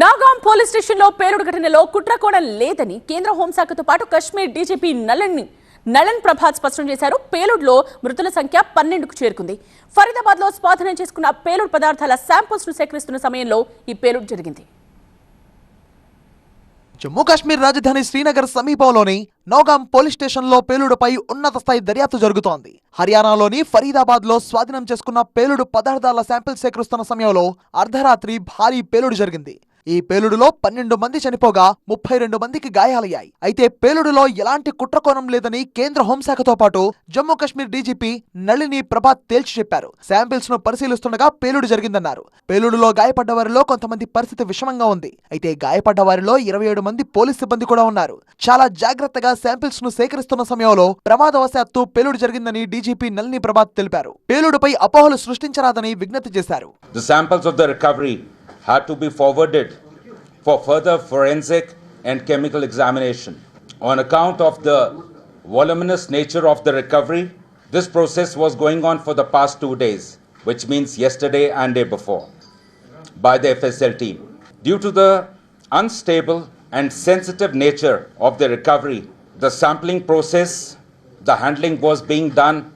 Nagaon police స్టేషన్లో పేలుడు ఘటనలో కుట్రకోణం లేదని కేంద్ర హోంశాఖతో పాటు కశ్మీర్ డీజీపీ నలన్ని నళన్ ప్రభాత్ స్పష్టం చేశారు. పేలుడులో మృతుల సంఖ్య పన్నెండుకు చేరుకుంది. ఫరీదాబాద్లో స్వాధీనం చేసుకున్న పేలుడు పదార్థాల శాంపుల్స్ను సేకరిస్తున్న సమయంలో ఈ పేలుడు జరిగింది. జమ్మూ కాశ్మీర్ రాజధాని శ్రీనగర్ సమీపంలోని నౌగాం పోలీస్ స్టేషన్లో పేలుడుపై ఉన్నత స్థాయి దర్యాప్తు జరుగుతోంది. హర్యానాలోని ఫరీదాబాద్లో స్వాధీనం చేసుకున్న పేలుడు పదార్థాల శాంపిల్ సేకరిస్తున్న సమయంలో అర్ధరాత్రి భారీ పేలుడు జరిగింది. ఈ పేలుడులో పన్నెండు మంది చనిపోగా ముప్పై రెండు మందికి గాయాలయ్యాయి. అయితే పేలుడులో ఎలాంటి కుట్రకోణం లేదని కేంద్ర హోంశాఖతో పాటు జమ్మూ కాశ్మీర్ డీజీపీ నళిని ప్రభాత్ తేల్చి చెప్పారు. శాంపిల్స్ను పరిశీలిస్తుండగా పేలుడు జరిగిందన్నారు. పేలుడులో గాయపడ్డ వారిలో కొంతమంది పరిస్థితి విషమంగా ఉంది. అయితే గాయపడ్డ వారిలో ఇరవై ఏడు మంది పోలీస్ సిబ్బంది కూడా ఉన్నారు. చాలా జాగ్రత్తగా శాంపిల్స్ను సేకరిస్తున్న సమయంలో ప్రమాదవశాత్తు పేలుడు జరిగిందని డీజీపీ నళిని ప్రభాత్ తెలిపారు. పేలుడుపై అపోహలు సృష్టించరాదని విజ్ఞప్తి చేశారు. The samples of the recovery had to be forwarded for further forensic and chemical examination. On account of the voluminous nature of the recovery, this process was going on for the past two days, which means yesterday and day before, by the FSL team. Due to the unstable and sensitive nature of the recovery, the sampling process, the handling was being done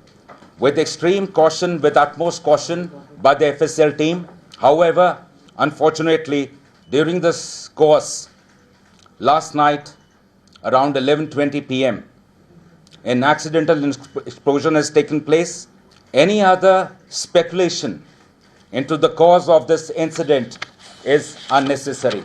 with extreme caution, with utmost caution by the FSL team. However, unfortunately, during this course, last night around 11:20 p.m., an accidental explosion has taken place. Any other speculation into the cause of this incident is unnecessary.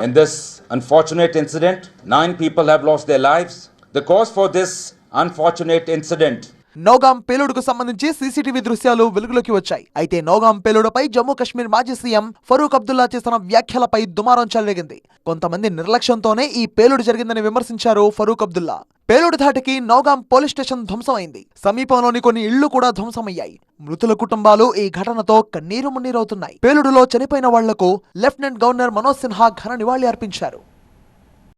In this unfortunate incident, nine people have lost their lives. The cause for this unfortunate incident Nowgam పేలుడుకు సంబంధించి CCTV దృశ్యాలు వెలుగులోకి వచ్చాయి. అయితే నౌగాం పేలుడుపై జమ్మూ కాశ్మీర్ మాజీ CM Farooq Abdullah చేసిన వ్యాఖ్యలపై దుమారం చెలరేగింది కొంతమంది నిర్లక్ష్యంతోనే ఈ పేలుడు జరిగిందని విమర్శించారు ఫరూక్ అబ్దుల్లా. పేలుడు ధాటికి నౌగాం పోలీస్ స్టేషన్ ధ్వంసమైంది. సమీపంలోని కొన్ని ఇళ్ళు కూడా ధ్వంసమయ్యాయి. మృతుల కుటుంబాలు ఈ ఘటనతో కన్నీరు మున్నీరవుతున్నాయి. పేలుడులో చనిపోయిన వాళ్ళకు లెఫ్టినెంట్ గవర్నర్ మనోజ్ సిన్హా ఘన నివాళి అర్పించారు.